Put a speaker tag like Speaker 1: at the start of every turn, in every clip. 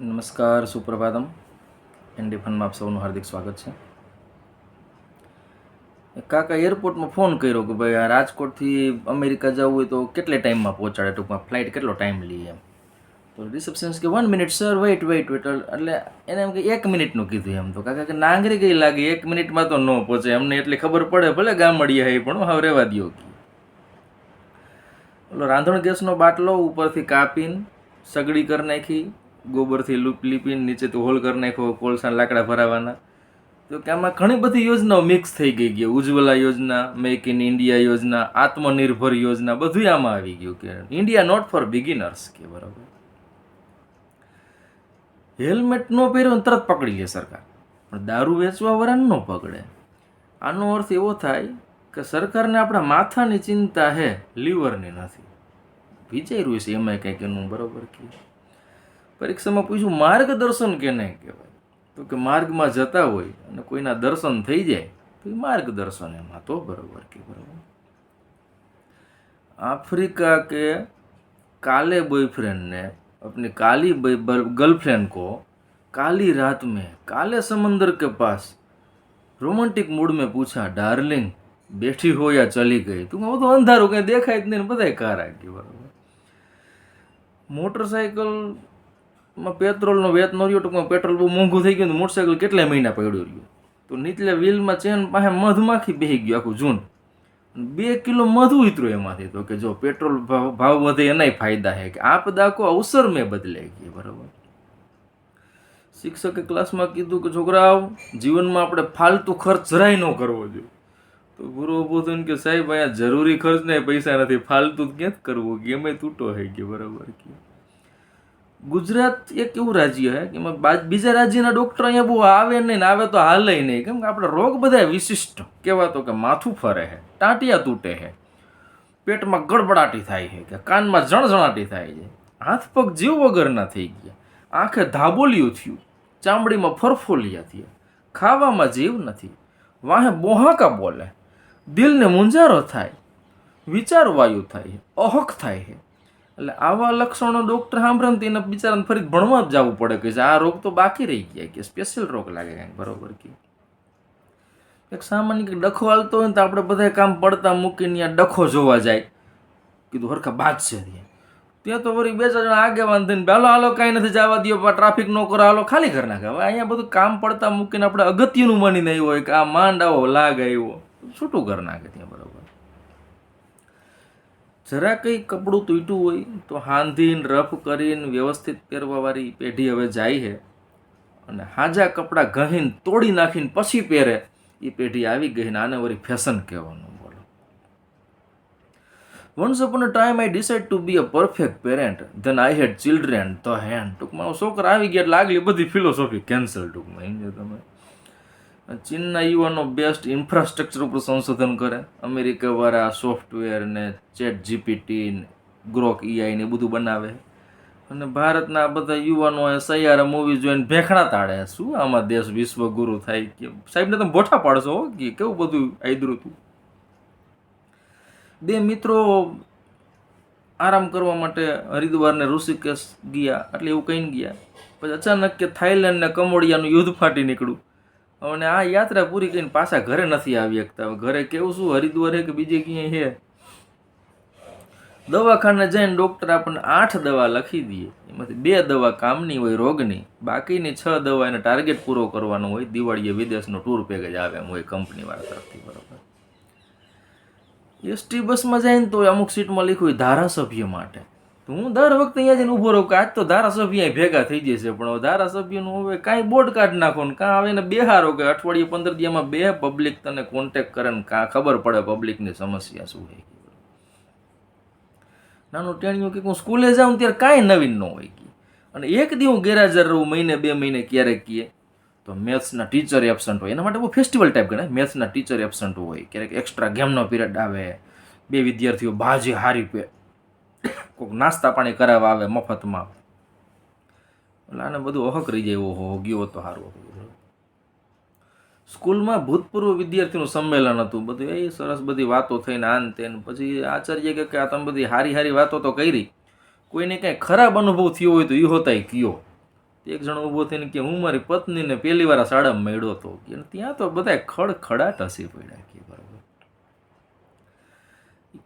Speaker 1: નમસ્કાર, સુપ્રભાતમ. એનડી ફનમાં આપ સૌનું હાર્દિક સ્વાગત છે. કાકા એરપોર્ટમાં ફોન કર્યો કે ભાઈ આ રાજકોટથી અમેરિકા જવું હોય તો કેટલે ટાઈમમાં પહોંચાડે? ટૂંકમાં ફ્લાઇટ કેટલો ટાઈમ લઈએ એમ. તો રિસેપ્શનિસ્ટ કે, one minute, sir, wait wait wait. એટલે એને એમ કે, એક મિનિટનું કીધું એમ. તો કાકા કે, નાંગરી ગઈ લાગે, એક મિનિટમાં તો ન પહોંચે. અમને એટલી ખબર પડે ભલે ગામડીએ હે, પણ હવે રહેવા દો ઓલો રાંધણ ગેસનો બાટલો ઉપરથી કાપીને સગડી કરી નાખી ગોબરથી લૂપ લીપીને તો હોલ કરી નાખ્યો કોલસા લાકડા ભરાવાના. તો કે આમાં ઘણી બધી યોજનાઓ મિક્સ થઈ ગઈ ગઈ. ઉજ્જવલા યોજના મેક ઇન ઇન્ડિયા યોજના, આત્મનિર્ભર યોજના બધું આમાં આવી ગયું કે ઇન્ડિયા નોટ ફોર બિગિનર્સ કે બરાબર. હેલ્મેટ નો પહેર્યો તરત પકડી લે સરકાર. પણ દારૂ વેચવા વાળાને ન પકડે. આનો અર્થ એવો થાય કે સરકારને આપણા માથાની ચિંતા હે, લીવરની નથી. વિચાર્યું છે એમાં કંઈક એનું બરોબર કે. પરીક્ષામાં પૂછ્યું માર્ગદર્શન કેને કહેવાય તો કે માર્ગમાં જતા હોય અને કોઈના દર્શન થઈ જાય તો એ માર્ગદર્શન એમાં તો બરોબર કે બરોબર अफ्रीका के काले बॉयफ्रेंड ने अपनी काली गर्लफ्रेंड को काली रात में काले समंदर के पास रोमांटिक मूड में पूछा डार्लिंग बैठी हो या चली गई તું હું તો અંધારું કંઈ દેખાય જ નહીં ને બધાય કાર આગી બરાબર મોટરસાયકલમાં પેટ્રોલનો વેત ન રહ્યો, ટૂંકમાં પેટ્રોલ બહુ મોંઘું થઈ ગયું તો મોટરસાયકલ કેટલા મહિના પડ્યું રહ્યું? તો નીચલે વ્હીલમાં ચેન પાસે મધમાખી બેસી ગયું આખું જૂન. બે કિલો મધુ ઉતર્યું એમાંથી તો કે જો પેટ્રોલ ભાવ ભાવ વધે એનાય ફાયદા છે કે આપદા કો અવસર મેં બદલે ગઈ બરાબર? શિક્ષકે ક્લાસમાં કીધું કે, છોકરાઓ, જીવનમાં આપણે ફાલતુ ખર્ચ જરાય ન કરવો જોઈએ. તો ગુરુ ઊભો થઈને કે, સાહેબ, અહીંયા જરૂરી ખર્ચ ને પૈસા નથી, ફાલતુ ક્યાં જ કરવું? કે એમાંય તૂટો હે કે બરાબર કે ગુજરાત એક એવું રાજ્ય છે કે એમાં બીજા રાજ્યના ડૉક્ટર અહીંયા બહુ આવે નહીં આવે તો હાલે નહીં. કેમ કે આપણે રોગ બધા વિશિષ્ટ. કહેવાતો કે માથું ફરે છે ટાંટિયા તૂટે છે પેટમાં ગડબડાટી થાય છે કે કાનમાં જણઝણાટી થાય છે. હાથ પગ જીવ વગરના થઈ ગયા. આંખે ધાબોલિયું થયું. ચામડીમાં ફરફોલિયા થયા. ખાવામાં જીવ નથી. વાહે બોહાકા બોલે. દિલને મુંજારો થાય. વિચાર વાયુ થાય અહક થાય છે એટલે આવા લક્ષણો ડૉક્ટર સાંભળે ને એને બિચારાને ફરી ભણવા જ જવું પડે કે આ રોગ તો બાકી રહી ગયા કે સ્પેશિયલ રોગ લાગે કાંઈક, બરોબર કે? એક સામાન્ય કે ડખો હાલતો હોય ને તો આપણે બધા કામ પડતા મૂકીને ત્યાં ડખો જોવા જાય. કીધું હરખા બાદ છે ત્યાં તો વળી બે ચાર જણા આગેવાન થઈને હાલો હાલો, કાંઈ નથી, જવા દો ટ્રાફિક ન કરો, હાલો, ખાલી કરી નાખે. હવે અહીંયા બધું કામ પડતા મૂકીને આપણે અગત્યનું માનીને આવ્યું હોય કે આ માંડ આવો, લાગ આવ્યો. છૂટું કરી નાખે ત્યાં, બરોબર. જરા કંઈ કપડું તૂટ્યું હોય તો હાંધીને, રફ કરીને વ્યવસ્થિત પહેરવાવાળી પેઢી હવે જાય છે. અને હાજા કપડાં ગહીને તોડી નાખીને પછી પહેરે. એ પેઢી આવી ગઈ ને આને વળી ફેશન કહેવાનું બોલો. Once upon a time I decide to be a perfect parent then I had children the end ટૂંકમાં છોકરા આવી ગયા એટલે આગલી બધી ફિલોસોફી કેન્સલ ટૂંકમાં સમજો તમે? ચીનના યુવાનો બેસ્ટ ઇન્ફ્રાસ્ટ્રક્ચર ઉપર સંશોધન કરે. અમેરિકાવાળા સોફ્ટવેર ને ચેટ જીપીટી ને ગ્રોક ઈઆઈ ને બધું બનાવે. અને ભારતના બધા યુવાનો સૈયારા મૂવી જોઈને ભેખણા તાળે. શું આમાં દેશ વિશ્વગુરુ થાય કે સાહેબને તમે બોઠા પાડશો કે કેવું બધું આદરું હતું? બે મિત્રો આરામ કરવા માટે હરિદ્વારને ઋષિકેશ ગયા, એટલે એવું કહીને ગયા. પછી અચાનક કે થાઈલેન્ડ ને કમોડિયાનું યુદ્ધ ફાટી નીકળ્યું. અને આ યાત્રા પૂરી કરીને પાછા ઘરે નથી આવી શકતા. ઘરે કેવું શું હરિદ્વાર હે કે બીજે ક્યાંય હે દવાખાને જઈને ડૉક્ટર આપણને આઠ દવા લખી દઈએ એમાંથી બે દવા કામની હોય, રોગની. બાકીની છ દવા એને ટાર્ગેટ પૂરો કરવાનો હોય. દિવાળીએ વિદેશનો ટૂર પેકેજ આવે એમ હોય કંપનીવાળા તરફથી, બરાબર. એસટી બસમાં જાય ને તો અમુક સીટમાં લખ્યું હોય ધારાસભ્ય માટે. હું દર વખતે અહીંયા જઈને ઊભો રહું કે આજ તો ધારાસભ્ય અહીં ભેગા થઈ જશે, પણ ધારાસભ્યનું હવે કાંઈ બોર્ડ કાઢ નાખો ને કાં આવે ને બેહારો કે અઠવાડિયે પંદર દિવસમાં બે પબ્લિક તને કોન્ટેક કરે ને કાં ખબર પડે પબ્લિકની સમસ્યા શું છે. નાનું ટેણિયું કે હું સ્કૂલે જાઉં ત્યારે કાંઈ નવીન ન હોય કે. અને એક દી હું ગેરહાજર રહું, મહિને બે મહિને ક્યારેક કીએ તો મેથ્સના ટીચર એબસન્ટ હોય. એના માટે બહુ ફેસ્ટિવલ ટાઈપ ગણાય. મેથ્સના ટીચર એબસન્ટ હોય. ક્યારેક એક્સ્ટ્રા ગેમનો પીરિયડ આવે. બે વિદ્યાર્થીઓ બાજી હારી પે કોઈક નાસ્તા પાણી કરાવવા આવે મફતમાં. એટલે આને બધું અહક રહી જાય ઓહો ગયો તો સારું સ્કૂલમાં ભૂતપૂર્વ વિદ્યાર્થીનું સંમેલન હતું. બધું એ સરસ બધી વાતો થઈને આન તેન. પછી આચાર્ય કે આ તમે બધી હારી હારી વાતો તો કરી. કોઈને કાંઈ ખરાબ અનુભવ થયો હોય તો એ હોતાય કયો. એક જણો ઊભો થઈને કે હું મારી પત્નીને પહેલી વાર શાળામાં મળ્યો હતો ત્યાં તો બધા ખડખડાટ હસી પડ્યા કે બરાબર.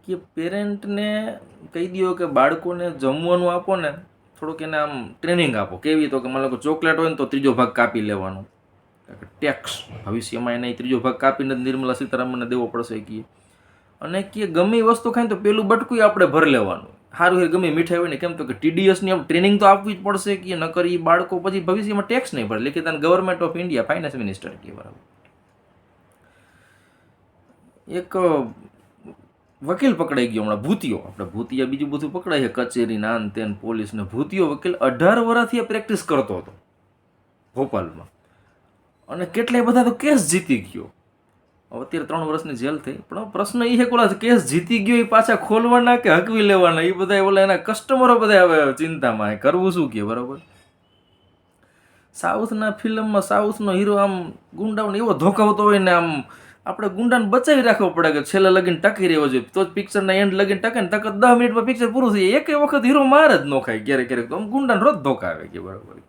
Speaker 1: કે પેરેન્ટને કહી દો કે બાળકોને જમવાનું આપો ને, થોડુંક એને આમ ટ્રેનિંગ આપો. કેવી તો કે માનો કે ચોકલેટ હોય ને તો ત્રીજો ભાગ કાપી લેવાનો. ટેક્સ ભવિષ્યમાં એને ત્રીજો ભાગ કાપીને નિર્મલા સીતારામને દેવો પડશે કે અને કે ગમે વસ્તુ ખાય તો પેલું બટકું આપણે ભરી લેવાનું. સારું એ ગમે મીઠાઈ હોય ને, કેમ તો કે ટીડીએસની ટ્રેનિંગ તો આપવી જ પડશે કે ન એ બાળકો પછી ભવિષ્યમાં ટેક્સ નહીં ભરે. લેખિત government of India finance minister કે બરાબર એક વકીલ પકડાઈ ગયો હમણાં ભૂતિયો. આપણે ભૂતિયા બીજું બધું પકડાય છે કચેરી નાન તેન પોલીસ ને ભૂતિયો વકીલ અઢાર વર્ષથી પ્રેક્ટિસ કરતો હતો, ભોપાલમાં. અને કેટલાય બધા તો કેસ જીતી ગયો. અત્યારે ત્રણ વર્ષની જેલ થઈ, પણ પ્રશ્ન એ છે કોલા કેસ જીતી ગયો એ પાછા ખોલવાના કે હકવી લેવાના? એ બધા ઓલા એના કસ્ટમરો બધા હવે ચિંતામાં એ કરવું શું કે, બરાબર? સાઉથના ફિલ્મમાં સાઉથનો હીરો આમ ગુંડાઓને એવો ધોકાવતો હોય ને આમ આપણે ગુંડાને બચાવી રાખવો પડે કે છેલ્લે લગીને ટકી રહેવો જોઈએ. તો જ પિક્ચરના એન્ડ લગીને ટકે ને તક દસ મિનિટમાં પિક્ચર પૂરું થઈ જાય. એક વખત હીરો માર જ ન ખાય ક્યારેક ક્યારેક તો. આમ ગુંડાને રોજ ધોકા આવે કે બરાબર.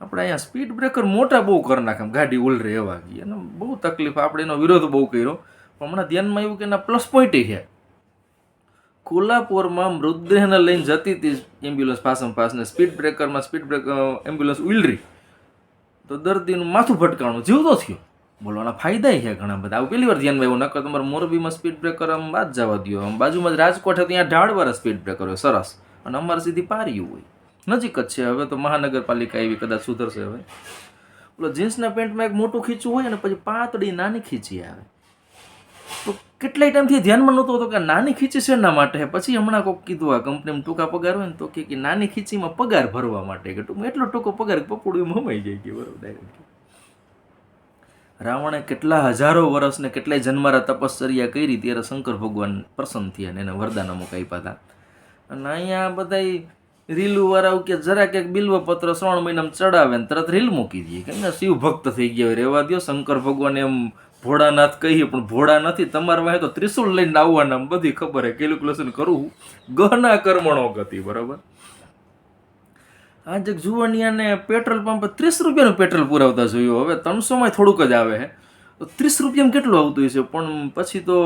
Speaker 1: આપણે અહીંયા સ્પીડ બ્રેકર મોટા બહુ કરી નાખે. ગાડી ઉલરે એવા ગઈ અને બહુ તકલીફ. આપણે એનો વિરોધ બહુ કર્યો. પણ હમણાં ધ્યાનમાં આવ્યું કે એના પ્લસ પોઈન્ટ છે. કોલ્હાપુરમાં મૃતદેહને લઈને જતી હતી એમ્બ્યુલન્સ પાસમ પાસ ને સ્પીડ બ્રેકરમાં સ્પીડ બ્રેક એમ્બ્યુલન્સ ઉલરી. તો દર્દીનું માથું ભટકાણું. જીવતો થયો. બોલવાના ફાયદા છે ઘણા બધા. આવું પહેલી વાર ધ્યાનમાં આવ્યું? નકર તમારે મોરબીમાં સ્પીડ બ્રેકર આમ બાદ જવા દો આમ બાજુમાં જ રાજકોટ છે ત્યાં ઢાળવાળા સ્પીડ બ્રેકર હોય, સરસ. અને અમારે સીધી પાર્યું હોય. નજીક જ છે હવે તો મહાનગરપાલિકા એવી કદાચ સુધરશે હવે. ઓલો જીન્સના પેન્ટમાં એક મોટું ખીચું હોય અને પછી પાતળી નાની ખીચી આવે. તો કેટલાય ટાઈમથી ધ્યાનમાં નહોતો હતો કે નાની ખીચી શેના માટે? પછી હમણાં કોઈક કીધું આ કંપનીમાં ટૂંકા પગાર હોય ને તો કે નાની ખીચીમાં પગાર ભરવા માટે. કે એટલો ટૂંકો પગાર પપોડું હમાઈ જાય કે બરાબર ડાયરેક્ટ રાવણે કેટલા હજારો વર્ષ ને કેટલાય જન્મારા તપશ્ચર્યા કરી ત્યારે શંકર ભગવાન પ્રસન્ન થયા અને એને વરદાન અમુક આપ્યા હતા અને અહીંયા બધાય રીલું વાળા કે જરાક એક બિલ્વ પત્ર શ્રાવણ મહિનામાં ચડાવે ને તરત રીલ મૂકી દઈએ. કેમ શિવ ભક્ત થઈ ગયા રહેવા દો શંકર ભગવાન એમ ભોળાનાથ કહીએ, પણ ભોળા નથી. તમારા વાંહે તો ત્રિશુલ લઈને આવવાના, બધી ખબર હે. કેલ્ક્યુલેશન કરવું ગહના કર્મણો ગતિ, બરાબર? આજે જુવાનિયાને પેટ્રોલ પંપ ત્રીસ રૂપિયાનું પેટ્રોલ પુરાવતા જોયું. હવે ત્રણસોમાં થોડુંક જ આવે છે તો ત્રીસ રૂપિયામાં કેટલું આવતું હશે? પણ પછી તો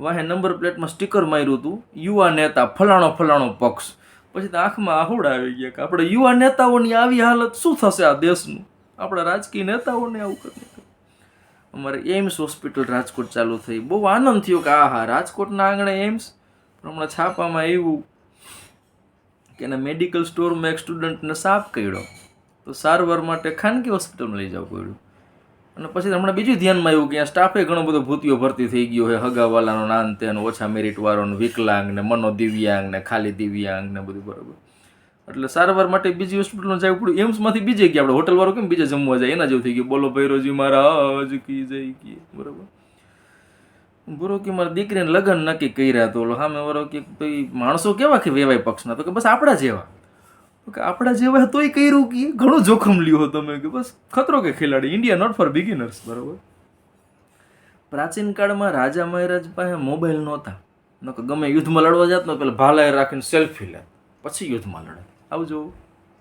Speaker 1: વાહે નંબર પ્લેટમાં સ્ટીકર માર્યું હતું. યુવા નેતા, ફલાણો ફલાણો પક્ષ. પછી તો આંખમાં આહુડ આવી ગયા કે આપણે યુવા નેતાઓની આવી હાલત શું થશે આ દેશનું? આપણા રાજકીય નેતાઓને આવું કરી અમારે એમ્સ હોસ્પિટલ રાજકોટ ચાલુ થઈ. બહુ આનંદ થયો કે આ હા રાજકોટના આંગણે એમ્સ પણ હમણાં છાપામાં આવ્યું. કે એને મેડિકલ સ્ટોરમાં એક સ્ટુડન્ટને સાફ કર્યો. તો સારવાર માટે ખાનગી હોસ્પિટલમાં લઈ જવું પડ્યું. અને પછી હમણાં બીજું ધ્યાનમાં આવ્યું કે અહીંયા સ્ટાફે ઘણો બધો ભૂતિયો ભરતી થઈ ગયો હોય હગાવાલાનો નાન તેનો, ઓછા મેરિટવાળો ને વિકલાંગ ને મનોદિવ્યાંગ ને, ખાલી દિવ્યાંગ ને બધું બરાબર. એટલે સારવાર માટે બીજી હોસ્પિટલમાં જવું પડ્યું. એમ્સમાંથી બીજે ગયા આપણે. હોટલવાળો કેમ બીજે જમવા જાય? એના જેવું થઈ ગયું. બોલો ભૈરોજી મહારાજ, કી જય કી. બરોબર. બરો કે મારી દીકરીને લગ્ન નક્કી કર્યા તો ઓલો સામે વાળો કે ભાઈ માણસો કેવા કે વેવાય પક્ષના? તો કે બસ આપણા જેવા. કે આપણા જેવા તોય કર્યું કે? ઘણું જોખમ લ્યો તમે કે બસ ખતરો કે ખેલાડી? ઇન્ડિયા નોટ ફોર બિગિનર્સ બરાબર? પ્રાચીન કાળમાં રાજા મહારાજ પાસે મોબાઈલ નહોતા. નકર ગમે યુદ્ધમાં લડવા જાત ને પેલા ભાલાએ રાખીને સેલ્ફી લે. પછી યુદ્ધમાં લડે. આવજો